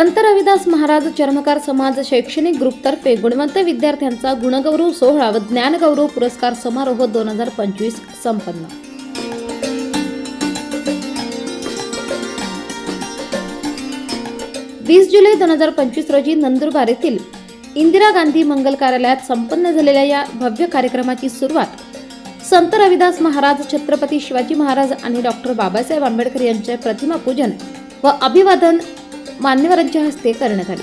संत रविदास महाराज चर्मकार समाज शैक्षणिक ग्रुपतर्फे गुणवंत विद्यार्थ्यांचा गुणगौरव सोहळा व ज्ञानगौरव पुरस्कार समारोह दोन हजार पंचवीस संपन्न. वीस जुलै दोन हजार पंचवीस रोजी नंदुरबार येथील इंदिरा गांधी मंगल कार्यालयात संपन्न झालेल्या या भव्य कार्यक्रमाची सुरुवात संत रविदास महाराज छत्रपती शिवाजी महाराज आणि डॉक्टर बाबासाहेब आंबेडकर यांचे प्रतिमा पूजन व अभिवादन मान्यवरांच्या हस्ते करण्यात आले.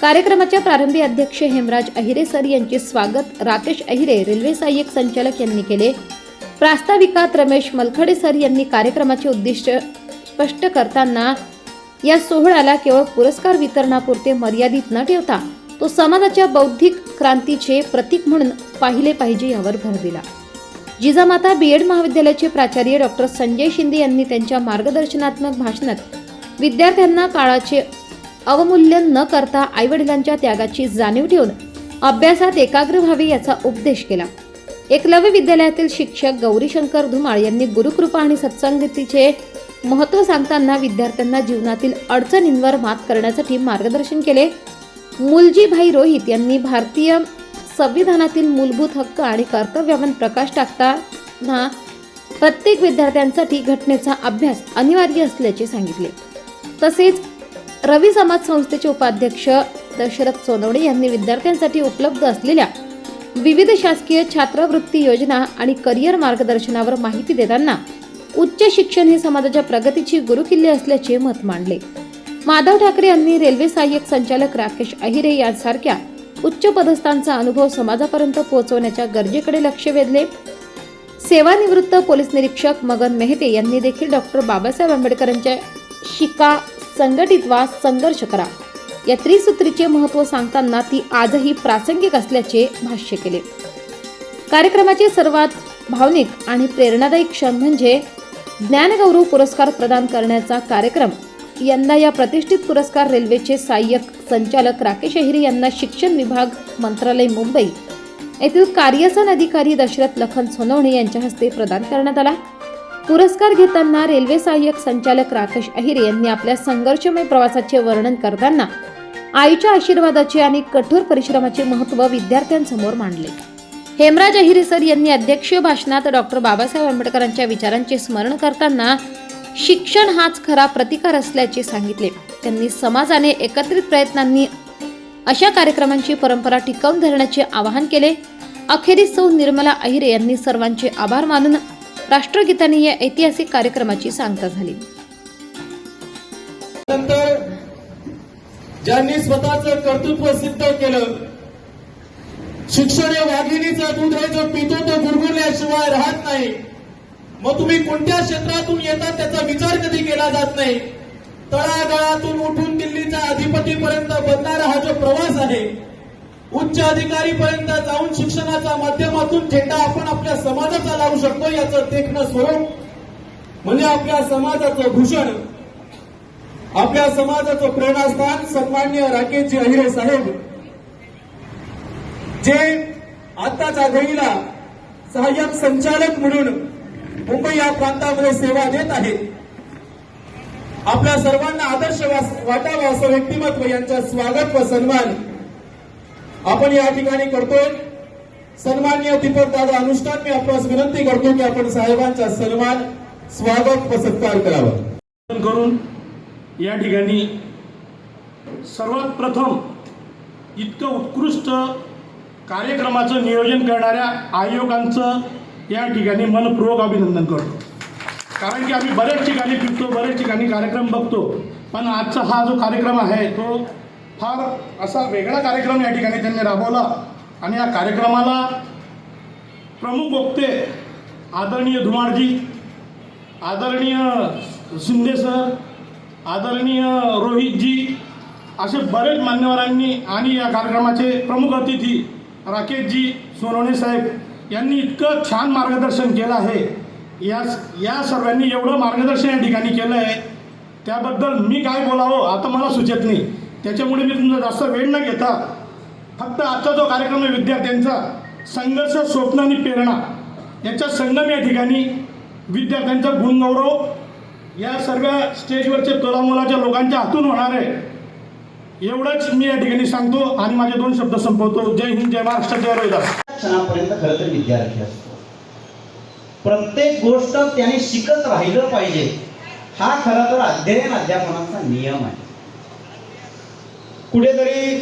कार्यक्रमाच्या प्रारंभी अध्यक्ष हेमराज अहिरे सर यांचे स्वागत राकेश अहिरे रेल्वे सहाय्यक संचालक यांनी केले. प्रास्ताविकात रमेश मलखडे सर यांनी कार्यक्रमाचे उद्दिष्ट स्पष्ट करताना या सोहळ्याला केवळ पुरस्कार वितरणापुरते मर्यादित न ठेवता तो समाजाच्या बौद्धिक क्रांतीचे प्रतीक म्हणून पाहिले पाहिजे यावर भर दिला. जिजामाता बीएड महाविद्यालयाचे प्राचार्य डॉक्टर संजय शिंदे यांनी त्यांच्या मार्गदर्शनात्मक भाषणात विद्यार्थ्यांना काळाचे अवमूल्यन न करता आईवडिलांच्या त्यागाची जाणीव ठेवून अभ्यासात एकाग्र व्हावे याचा उपदेश केला. एकलव्य विद्यालयातील शिक्षक गौरीशंकर धुमाळ यांनी गुरुकृपा आणि सत्संगतीचे महत्त्व सांगताना विद्यार्थ्यांना जीवनातील अडचणींवर मात करण्यासाठी मार्गदर्शन केले. मुलजीभाई रोहित यांनी भारतीय संविधानातील मूलभूत हक्क आणि कर्तव्यावर प्रकाश टाकताना प्रत्येक विद्यार्थ्यांसाठी घटनेचा अभ्यास अनिवार्य असल्याचे सांगितले. तसेच रवी समाज संस्थेचे उपाध्यक्ष दशरथ सोनवणे यांनी विद्यार्थ्यांसाठी उपलब्ध असलेल्या विविध शासकीय छात्रवृत्ती योजना आणि करिअर मार्गदर्शनावर माहिती देताना उच्च शिक्षण हे समाजाच्या प्रगतीची गुरुकिल्ले असल्याचे मत मांडले. माधव ठाकरे यांनी रेल्वे सहाय्यक संचालक राकेश अहिरे यांसारख्या उच्च पदस्थांचा अनुभव समाजापर्यंत पोहोचवण्याच्या गरजेकडे लक्ष वेधले. सेवानिवृत्त पोलीस निरीक्षक मगन मेहते यांनी देखील डॉक्टर बाबासाहेब आंबेडकरांच्या शिका संघटित वा संघर्ष करा. या त्रिसूत्रीचे महत्त्व सांगताना ती आजही प्रासंगिक असल्याचे भाष्य केले. कार्यक्रमाचे सर्वात भावनिक आणि प्रेरणादायी क्षण म्हणजे ज्ञानगौरव पुरस्कार प्रदान करण्याचा कार्यक्रम. यंदा या प्रतिष्ठित पुरस्कार रेल्वेचे सहाय्यक संचालक राकेश अहिरे यांना शिक्षण विभाग मंत्रालय मुंबई येथील कार्यसन अधिकारी दशरथ लखन सोनवणे यांच्या हस्ते प्रदान करण्यात आला. पुरस्कार घेताना रेल्वे सहाय्यक संचालक राकेश अहिरे यांनी आपल्या संघर्षमय प्रवासाचे वर्णन करताना आईच्या आशीर्वादाचे आणि कठोर परिश्रमाचे महत्त्व विद्यार्थ्यांसमोर मांडले. हेमराज अहिरे सर यांनी अध्यक्षीय भाषणात डॉक्टर बाबासाहेब आंबेडकरांच्या विचारांचे स्मरण करताना शिक्षण हाच खरा प्रतिकार असल्याचे सांगितले. त्यांनी समाजाने एकत्रित प्रयत्नांनी अशा कार्यक्रमांची परंपरा टिकवून धरण्याचे आवाहन केले. अखेरीस सौ निर्मला अहिरे यांनी सर्वांचे आभार मानून राष्ट्रगीताने या ऐतिहासिक कार्यक्रमाची सांगता झाली. नंतर ज्यांनी स्वतःच कर्तृत्व सिद्ध केलं शिक्षण हे वाघिणीचं दूध हे जो पितो तो गुरगुरल्याशिवाय राहत नाही. मग तुम्ही कोणत्या क्षेत्रातून येतात त्याचा विचार कधी केला जात नाही. तळागाळातून उठून दिल्लीच्या अधिपतीपर्यंत बनणारा हा जो प्रवास आहे उच्च अधिकारीपर्यंत जाऊन शिक्षणाच्या माध्यमातून झेंडा आपण आपल्या समाजाचा लावू शकतो याचं देखणं स्वरूप म्हणजे आपल्या समाजाचं भूषण आपल्या समाजाचं प्रेरणास्थान सन्मान्य राकेशजी अहिरे साहेब जे आताच्या घडीला सहाय्यक संचालक म्हणून मुंबई या प्रांतामध्ये सेवा देत आहेत. आपल्या सर्वांना आदर्श वाटावा असं व्यक्तिमत्व यांचा स्वागत व सन्मान आपण या ठिकाणी करतोय. सन्मान्य दीपक दादा अनुष्ठान मी आपल्यास विनंती करतो की आपण साहेबांचा सन्मान स्वागत व सत्कार करावा. करून या ठिकाणी सर्वात प्रथम इतकं उत्कृष्ट कार्यक्रमाचं नियोजन करणाऱ्या आयोगांचं या ठिकाणी मनपूर्वक अभिनंदन करतो. कारण की आम्ही बऱ्याच ठिकाणी फिरतो बऱ्याच ठिकाणी कार्यक्रम बघतो. पण आजचा हा जो कार्यक्रम आहे तो फार असा वेगळा कार्यक्रम या ठिकाणी त्यांनी राबवला. आणि या कार्यक्रमाला प्रमुख वक्ते आदरणीय धुमाळजी आदरणीय शिंदे सर आदरणीय रोहितजी असे बरेच मान्यवरांनी आणि या कार्यक्रमाचे प्रमुख अतिथी राकेशजी सोनवणे साहेब यांनी इतकं छान मार्गदर्शन केलं आहे. या या सर्वांनी एवढं मार्गदर्शन या ठिकाणी केलं आहे त्याबद्दल मी काय बोलावं आता मला सुचत नाही. त्याच्यामुळे मी तुमचा जास्त वेळ न घेता फक्त आजचा जो कार्यक्रम आहे विद्यार्थ्यांचा संघर्ष स्वप्न आणि प्रेरणा याच्या संगम या ठिकाणी विद्यार्थ्यांचा गुणगौरव या सर्व स्टेजवरच्या तोलामोलाच्या लोकांच्या हातून होणार आहे. एवढंच मी या ठिकाणी सांगतो आणि माझे दोन शब्द संपवतो. जय हिंद जय महाराष्ट्र जय रविदास क्षणापर्यंत खरं तर विद्यार्थी असतो. प्रत्येक गोष्ट त्याने शिकत राहिलं पाहिजे. हा खरं तर अध्ययन अध्यापनाचा नियम आहे. कुठेतरी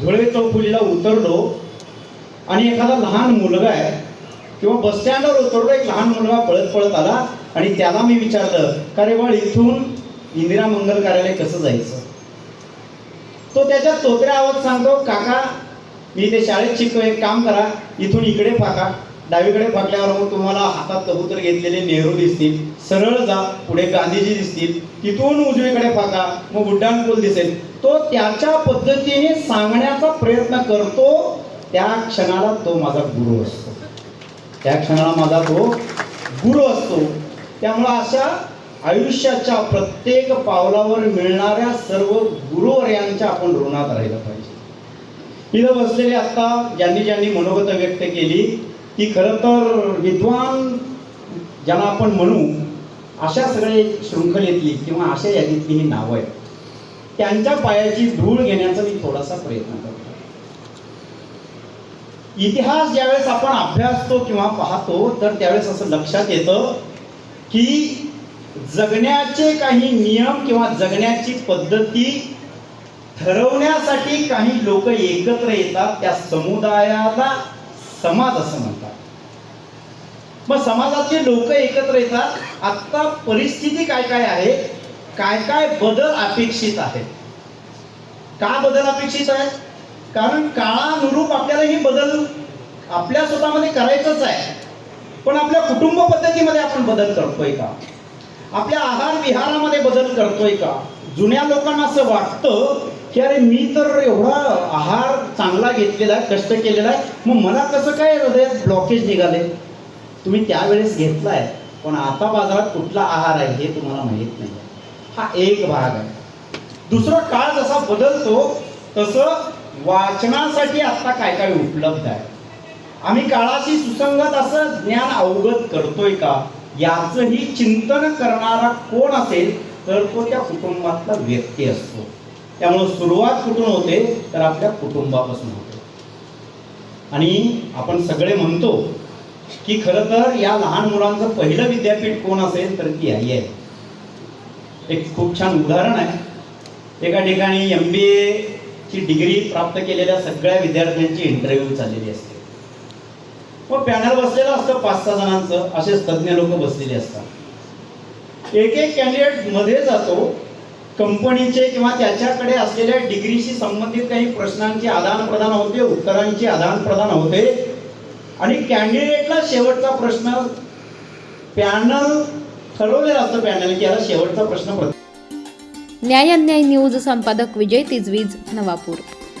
धुळे चौफुलीला उतरलो आणि एखादा लहान मुलगा आहे किंवा बस स्टँडवर उतरलो एक लहान मुलगा पळत पळत आला आणि त्याला मी विचारलं का रे बाळ इथून इंदिरा मंगल कार्यालय कसं जायचं? तो त्याच्या तोत्र्या आवाज सांगतो काका मी ते शाळेत शिकतो एक काम करा इथून इकडे पाका डावीकडे फाकल्यावर मग तुम्हाला हातात कबूतर घेतलेले नेहरू दिसतील. सरळ जा पुढे गांधीजी दिसतील. तिथून उजवीकडे फाका मग उड्डाणपूल दिसेल. तो त्याच्या पद्धतीने सांगण्याचा प्रयत्न करतो त्या क्षणाला तो माझा गुरु असतो. त्या क्षणाला माझा तो गुरु असतो. त्यामुळं अशा आयुष्याच्या प्रत्येक पावलावर मिळणाऱ्या सर्व गुरुवर्यांच्या आपण ऋणात राहिलं पाहिजे. इथं बसलेले आता ज्यांनी ज्यांनी मनोगत व्यक्त केली की खरं तर विद्वान ज्याला आपण म्हणू अशा सगळे शृंखलेतली किंवा अशा यादीतली ही नावं आहेत. त्यांच्या पायाची धूळ घेण्याचा मी थोडासा प्रयत्न करतो. इतिहास ज्यावेळेस आपण अभ्यासतो किंवा पाहतो तर त्यावेळेस असं लक्षात येतं की जगण्याचे काही नियम किंवा जगण्याची पद्धती ठरवण्यासाठी काही लोक एकत्र येतात त्या समुदायाला समाज असं म्हणतात. मग समाजातले लोक एकत्र येतात. आत्ता परिस्थिती काय काय आहे? काय काय बदल अपेक्षित आहेत? का बदल अपेक्षित आहेत? कारण काळानुरूप आपल्याला ही बदल आपल्या स्वतःमध्ये करायचंच आहे. पण आपल्या कुटुंब पद्धतीमध्ये आपण बदल करतोय का? आपल्या आहार विहारामध्ये बदल करतोय का? जुन्या लोकांना असं वाटतं की अरे मी तर एवढा आहार चांगला घेतलेला आहे कष्ट केलेला आहे मग मला कसं काय हृदयात ब्लॉकेज निघाले? तुम्ही त्यावेळेस घेतलाय पण आता बाजारात कुठला आहार आहे हे तुम्हाला माहीत नाही हा एक भाग आहे. दुसरा काळ जसा बदलतो तसं वाचनासाठी आता काय काय उपलब्ध आहे. आम्ही काळाशी सुसंगत असं ज्ञान अवगत करतोय का? याचंही चिंतन करणारा कोण असेल तर तो त्या कुटुंबातला व्यक्ती असतो. त्यामुळं सुरुवात कुठून होते? तर आपल्या कुटुंबापासून होते. आणि आपण सगळे म्हणतो की खरं तर या लहान मुलांचं पहिलं विद्यापीठ कोण असेल? तर ती आई आहे. एक खूप छान उदाहरण आहे. एका ठिकाणी एम बी ची डिग्री प्राप्त केलेल्या सगळ्या विद्यार्थ्यांची इंटरव्ह्यू चाललेली असते. मग पॅनल बसलेलं असतं पाच सहा जणांचं असेच तज्ज्ञ लोक बसलेले असतात. एक एक कॅन्डिडेटमध्ये जातो कंपनीचे किंवा त्याच्याकडे असलेल्या डिग्रीशी संबंधित काही प्रश्नांची आदान प्रदान होते उत्तरांची आदान प्रदान होते. आणि कॅन्डिडेटला शेवटचा प्रश्न पॅनल ठरवलेलं असतं पॅनल की याला शेवटचा प्रश्न न्याय अन्याय न्यूज संपादक विजय तिजवीज नवापूर.